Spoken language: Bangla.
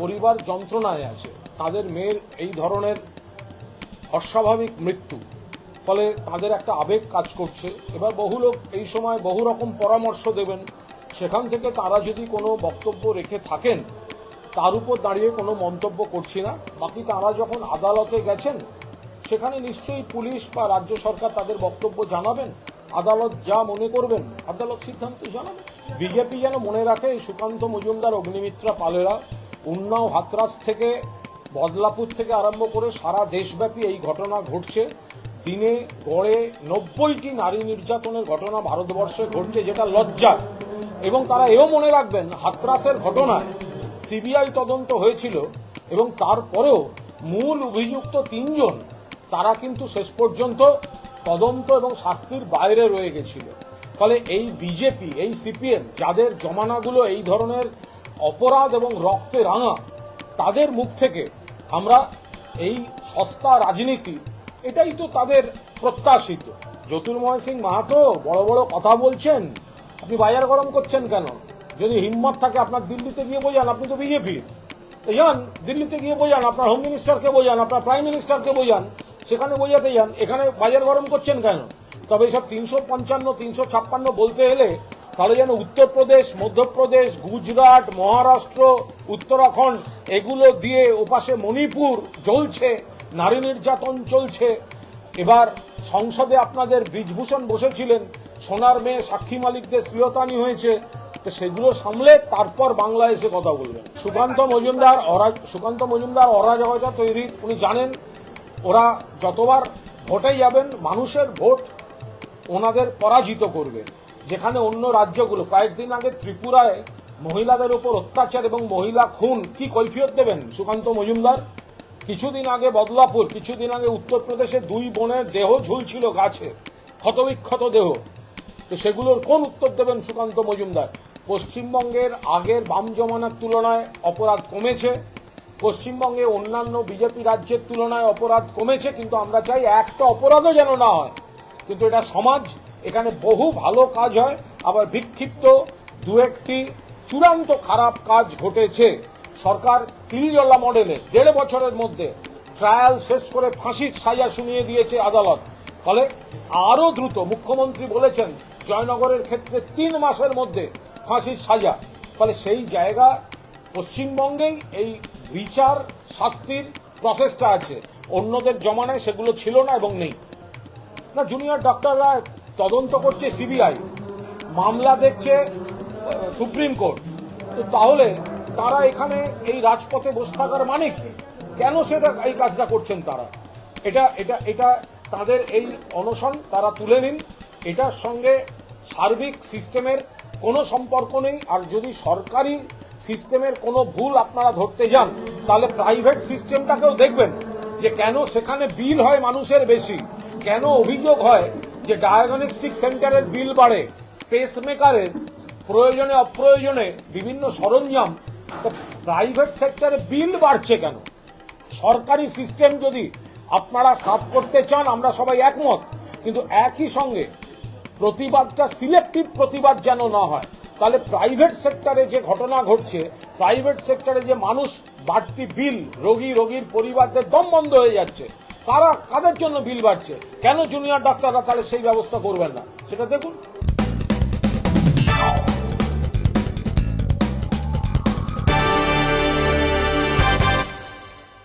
পরিবার যন্ত্রণায় আছে। তাদের মেয়ের এই ধরনের অস্বাভাবিক মৃত্যু, ফলে তাদের একটা আবেগ কাজ করছে। এবার বহু লোক এই সময় বহু রকম পরামর্শ দেবেন। সেখান থেকে তারা যদি কোনো বক্তব্য রেখে থাকেন, তার উপর দাঁড়িয়ে কোনো মন্তব্য করছি না। বাকি তারা যখন আদালতে গেছেন, সেখানে নিশ্চয়ই পুলিশ বা রাজ্য সরকার তাদের বক্তব্য জানাবেন। আদালত যা মনে করবেন, আদালত সিদ্ধান্ত জানাবেন বিজেপি যেন মনে রাখে সুকান্ত মজুমদার, অগ্নিমিত্রা পালেরা উন্নাও হাতরাস থেকে, বদলাপুর থেকে আরম্ভ করে সারা দেশব্যাপী এই ঘটনা ঘটছে। দিনে গড়ে নব্বইটি নারী নির্যাতনের ঘটনা ভারতবর্ষে ঘটছে, যেটা লজ্জা এবং তারা এও মনে রাখবেন, হাতরাসের ঘটনায় সিবিআই তদন্ত হয়েছিল এবং তারপরেও মূল অভিযুক্ত তিনজন, তারা কিন্তু শেষ পর্যন্ত তদন্ত এবং শাস্তির বাইরে রয়ে গেছিল। ফলে এই বিজেপি, এই সিপিএম, যাদের জমানাগুলো এই ধরনের অপরাধ এবং রক্তে রাঙা, তাদের মুখ থেকে আমরা এই সস্তা রাজনীতি, এটাই তো তাদের প্রত্যাশিত। জ্যোতির্ময় সিং মাহাতো বড় বড় কথা বলছেন, আপনি বাজার গরম করছেন কেন? যদি হিম্মত থাকে আপনার দিল্লিতে গিয়ে বোঝান, আপনি তো বিজেপির তো যান, দিল্লিতে গিয়ে বোঝান, আপনার হোম মিনিস্টারকে বোঝান, আপনার প্রাইম মিনিস্টারকে বোঝান, সেখানে বোঝাতে যান, এখানে বাজার গরম করছেন কেন? তবে এসব তিনশো পঞ্চান্ন, তিনশো ছাপ্পান্ন বলতে এলে তাহলে যেন উত্তরপ্রদেশ, মধ্যপ্রদেশ, গুজরাট, মহারাষ্ট্র, উত্তরাখণ্ড, এগুলো দিয়ে ওপাশে মণিপুর জ্বলছে, নারী নির্যাতন চলছে। এবার সংসদে আপনাদের ব্রিজভূষণ বসেছিলেন, সোনার মেয়ে, সাক্ষী মালিকদের শ্লীলতানি হয়েছে, তো সেগুলো সামলে তারপর বাংলা এসে কথা বলবেন। সুকান্ত মজুমদার অরাজ সুকান্ত মজুমদার অরাজকতা তৈরি উনি জানেন, ওরা যতবার ভোটে যাবেন, মানুষের ভোট ওনাদের পরাজিত করবে। যেখানে অন্য রাজ্যগুলো, কয়েকদিন আগে ত্রিপুরায় মহিলাদের উপর অত্যাচার এবং মহিলা খুন, কি কৈফিয়ত দেবেন সুকান্ত মজুমদার? কিছুদিন আগে বদলাপুর, কিছুদিন আগে উত্তরপ্রদেশে দুই বোনের দেহ ঝুলছিল গাছে, ক্ষতবিক্ষত দেহ। তো সেগুলোর কোন উত্তর দেবেন সুকান্ত মজুমদার? পশ্চিমবঙ্গের আগের বাম জমানার তুলনায় অপরাধ কমেছে। পশ্চিমবঙ্গে অন্যান্য বিজেপি রাজ্যের তুলনায় অপরাধ কমেছে, কিন্তু আমরা চাই একটা অপরাধও যেন না হয়। কিন্তু এটা সমাজ এখানে বহু ভালো কাজ হয়, আবার বিক্ষিপ্ত দু একটি চূড়ান্ত খারাপ কাজ ঘটেছে। সরকার কিলজল্লা মডেলে দেড় বছরের মধ্যে ট্রায়াল শেষ করে ফাঁসির সাজা শুনিয়ে দিয়েছে আদালত। ফলে আরও দ্রুত মুখ্যমন্ত্রী বলেছেন, জয়নগরের ক্ষেত্রে তিন মাসের মধ্যে ফাঁসির সাজা। ফলে সেই জায়গা পশ্চিমবঙ্গেই এই বিচার, শাস্তির প্রসেসটা আছে। অন্যদের জমানায় সেগুলো ছিল না এবং নেই। না জুনিয়র ডক্টররা তদন্ত করছে সিবিআই। মামলা দেখছে সুপ্রিম কোর্ট। তো তাহলে তারা এখানে এই রাজপথে বসে থাকার মানে কি? কেন সেটা এই কাজটা করছেন তারা? এটা এটা এটা তাদের এই অনশন তারা তুলে নিন। এটার সঙ্গে সার্বিক সিস্টেমের কোনো সম্পর্ক নেই। আর যদি সরকারি সিস্টেমের কোনো ভুল আপনারা ধরতে যান, তাহলে প্রাইভেট সিস্টেমটাকেও দেখবেন যে কেন সেখানে বিল হয় মানুষের বেশি, কেন অভিযোগ হয় যে ডায়াগনস্টিক সেন্টারের বিল বাড়ে পেসমেকারের প্রয়োজনে, অপ্রয়োজনে বিভিন্ন সরঞ্জাম, তো প্রাইভেট সেক্টরে বিল বাড়ছে কেন? সরকারি সিস্টেম যদি আপনারা সাফ করতে চান, আমরা সবাই একমত, কিন্তু একই সঙ্গে প্রতিবাদটা সিলেক্টিভ প্রতিবাদ যেন না হয়, তাহলে প্রাইভেট সেক্টরে যে ঘটনা ঘটছে প্রাইভেট সেক্টরে যে মানুষ বাড়তি বিল রোগী, রোগীর পরিবারদের দম বন্ধ হয়ে যাচ্ছে। কারা কাদের জন্য বিল বাড়ছে? কেন জুনিয়র ডাক্তাররা তাহলে সেই ব্যবস্থা করবেন না? সেটা দেখুন।